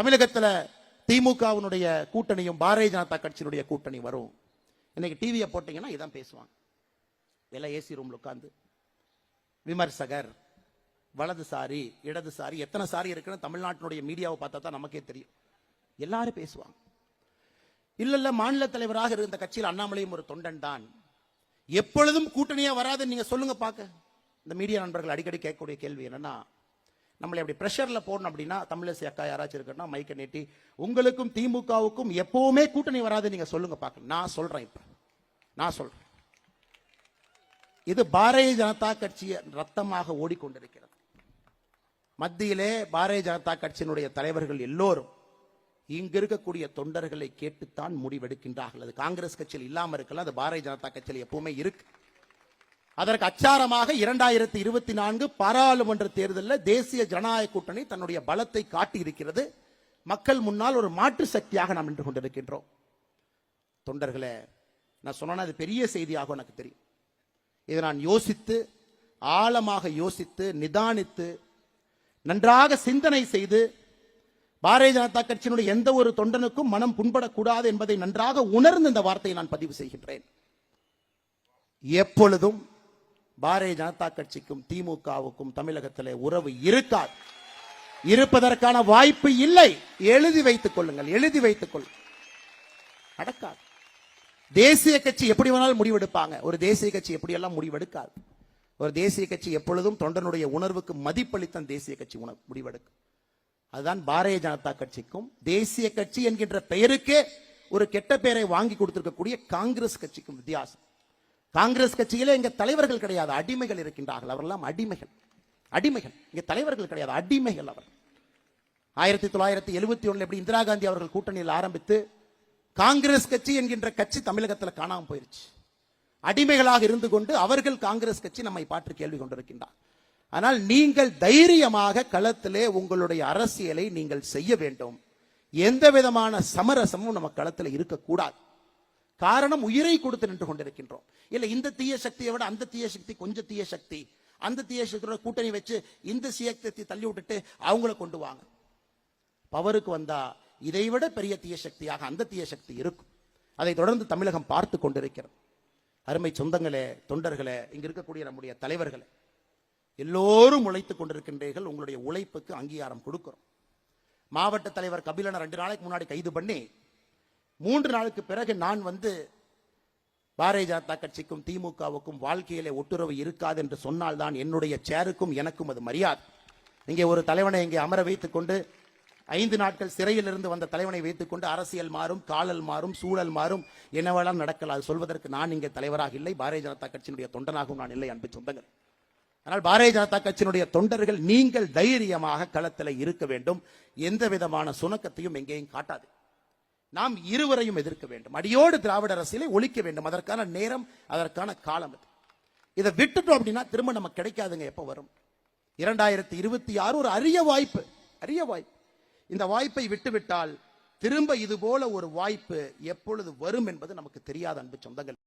தமிழகத்தில் திமுகவினுடைய கூட்டணியும் பாரதிய ஜனதா கட்சியினுடைய கூட்டணி வரும். இன்னைக்கு டிவியை போட்டீங்கன்னா இதான் பேசுவாங்க. எல்லாம் ஏசி ரூம்ல உட்காந்து விமர்சகர் வலதுசாரி இடதுசாரி எத்தனை சாரி இருக்குன்னு தமிழ்நாட்டினுடைய மீடியாவை பார்த்தா தான் நமக்கே தெரியும். எல்லாரும் பேசுவாங்க. இல்லை இல்லை மாநில தலைவராக இருந்த கட்சியில் அண்ணாமலையும் ஒரு தொண்டன் தான். எப்பொழுதும் கூட்டணியாக வராதுன்னு நீங்கள் சொல்லுங்க பார்க்க. இந்த மீடியா நண்பர்கள் அடிக்கடி கேட்கக்கூடிய கேள்வி என்னன்னா நம்மளை அப்படி ப்ரெஷரில் போடணும் அப்படின்னா தமிழிசை அக்கா யாராச்சும் இருக்கணும்னா மைக்கை நீட்டி உங்களுக்கும் திமுகவுக்கும் எப்போவுமே கூட்டணி வராது நீங்க சொல்லுங்க பார்க்க நான் சொல்றேன் இப்போ. நான் சொல்றேன். இது பாரதிய ஜனதா கட்சி ரத்தமாக ஓடிக்கொண்டிருக்கிறது. மத்தியிலே பாரதிய ஜனதா கட்சியினுடைய தலைவர்கள் எல்லோரும் இங்க இருக்கக்கூடிய தொண்டர்களை கேட்டுத்தான் முடிவெடுக்கின்றார்கள். அது காங்கிரஸ் கட்சியில் இல்லாம இருக்கலாம் அது பாரதிய ஜனதா கட்சியில் எப்பவுமே இருக்கு. அதற்கு அச்சாரமாக இரண்டாயிரத்தி இருபத்தி நான்கு பாராளுமன்ற தேர்தலில் தேசிய ஜனநாயக கூட்டணி தன்னுடைய பலத்தை காட்டியிருக்கிறது. மக்கள் முன்னால் ஒரு மாற்று சக்தியாக நாம் நின்று கொண்டிருக்கின்றோம். தொண்டர்களே நான் சொன்னா அது பெரிய செய்தியாகும் எனக்கு தெரியும். இதை நான் யோசித்து ஆழமாக யோசித்து நிதானித்து நன்றாக சிந்தனை செய்து பாரதிய ஜனதா கட்சியினுடைய எந்த ஒரு தொண்டனுக்கும் மனம் புண்படக்கூடாது என்பதை நன்றாக உணர்ந்து இந்த வார்த்தையை நான் பதிவு செய்கின்றேன். எப்பொழுதும் பாரதிய ஜனதா கட்சிக்கும் திமுகவுக்கும் தமிழகத்தில் உறவு இருக்காது. இருப்பதற்கான வாய்ப்பு இல்லை. எழுதி வைத்துக் கொள்ளுங்கள் எழுதி வைத்துக் கொள்ளுங்கள் நடக்காது. தேசிய கட்சி எப்படி வேணாலும் முடிவெடுப்பாங்க. ஒரு தேசிய கட்சி எப்படியெல்லாம் முடிவெடுக்காது. ஒரு தேசிய கட்சி எப்பொழுதும் தொண்டனுடைய உணர்வுக்கு மதிப்பளித்தான் தேசிய கட்சி உணவு முடிவெடுக்கும். அதுதான் பாரதிய ஜனதா கட்சிக்கும் தேசிய கட்சி என்கின்ற பெயருக்கே ஒரு கெட்ட பெயரை வாங்கி கொடுத்திருக்கக்கூடிய காங்கிரஸ் கட்சிக்கும் வித்தியாசம். காங்கிரஸ் கட்சியிலே இங்க தலைவர்கள் கிடையாது அடிமைகள் இருக்கின்றார்கள். அவரெல்லாம் அடிமைகள். அடிமைகள். இங்க தலைவர்கள் கிடையாது அடிமைகள் அவர் ஆயிரத்தி தொள்ளாயிரத்தி எழுபத்தி ஒண்ணுல எப்படி இந்திரா காந்தி அவர்கள் கூட்டணியில் ஆரம்பித்து காங்கிரஸ் கட்சி என்கின்ற கட்சி தமிழகத்தில் காணாம போயிருச்சு. அடிமைகளாக இருந்து கொண்டு அவர்கள் காங்கிரஸ் கட்சி நம்மை பாற்று கேள்வி கொண்டிருக்கின்றார். ஆனால் நீங்கள் தைரியமாக களத்திலே உங்களுடைய அரசியலை நீங்கள் செய்ய வேண்டும். எந்த விதமான சமரசமும் நம்ம களத்தில் இருக்கக்கூடாது. காரணம் உயிரை கொடுத்து நின்று கொண்டிருக்கின்றோம். இல்ல இந்த தீய சக்தியை விட அந்த தீய சக்தி கொஞ்சம் தீய சக்தி. அந்த தீய சக்தியோட கூட்டணி வச்சு இந்த சியத்தை தள்ளி விட்டுட்டு அவங்கள கொண்டு வாங்க. பவருக்கு வந்தா இதை விட பெரிய தீய சக்தியாக அந்த தீய சக்தி இருக்கும். அதை தொடர்ந்து தமிழகம் பார்த்து கொண்டிருக்கிறது. அருமை சொந்தங்களே தொண்டர்களே இங்க இருக்கக்கூடிய நம்முடைய தலைவர்களே எல்லோரும் உழைத்துக் கொண்டிருக்கின்றீர்கள். உங்களுடைய உழைப்புக்கு அங்கீகாரம் கொடுக்கிறோம். மாவட்ட தலைவர் கபிலனை ரெண்டு நாளைக்கு முன்னாடி கைது பண்ணி மூன்று நாளுக்கு பிறகு நான் வந்து பாரதிய ஜனதா கட்சிக்கும் திமுகவுக்கும் வாழ்க்கையிலே ஒட்டுறவு இருக்காது என்று சொன்னால்தான் என்னுடைய சேருக்கும் எனக்கும் அது மரியாதை. இங்கே ஒரு தலைவனை இங்கே அமர வைத்துக் கொண்டு ஐந்து நாட்கள் சிறையிலிருந்து வந்த தலைவனை வைத்துக் கொண்டு அரசியல் மாறும் காலல் மாறும் சூழல் மாறும் என்னவெல்லாம் நடக்கலாம் அது சொல்வதற்கு நான் இங்கே தலைவராக இல்லை பாரதிய ஜனதா கட்சியினுடைய தொண்டனாகவும் நான் இல்லை அன்பு சொந்தங்கள். ஆனால் பாரதிய ஜனதா கட்சியினுடைய தொண்டர்கள் நீங்கள் தைரியமாக களத்தில் இருக்க வேண்டும் எந்த விதமான சுணக்கத்தையும் எங்கேயும் காட்டாது. நாம் இருவரையும் எதிர்க்க வேண்டும். அடியோடு திராவிட அரசியலை ஒழிக்க வேண்டும். அதற்கான நேரம் அதற்கான காலம் அது. இதை விட்டுட்டோம் அப்படின்னா திரும்ப நமக்கு கிடைக்காதுங்க எப்போ வரும்? இரண்டாயிரத்தி இருபத்தி ஆறு ஒரு அரிய வாய்ப்பு அரிய வாய்ப்பு. இந்த வாய்ப்பை விட்டுவிட்டால் திரும்ப இது போல ஒரு வாய்ப்பு எப்பொழுது வரும் என்பது நமக்கு தெரியாத அன்பு சொந்தங்கள்.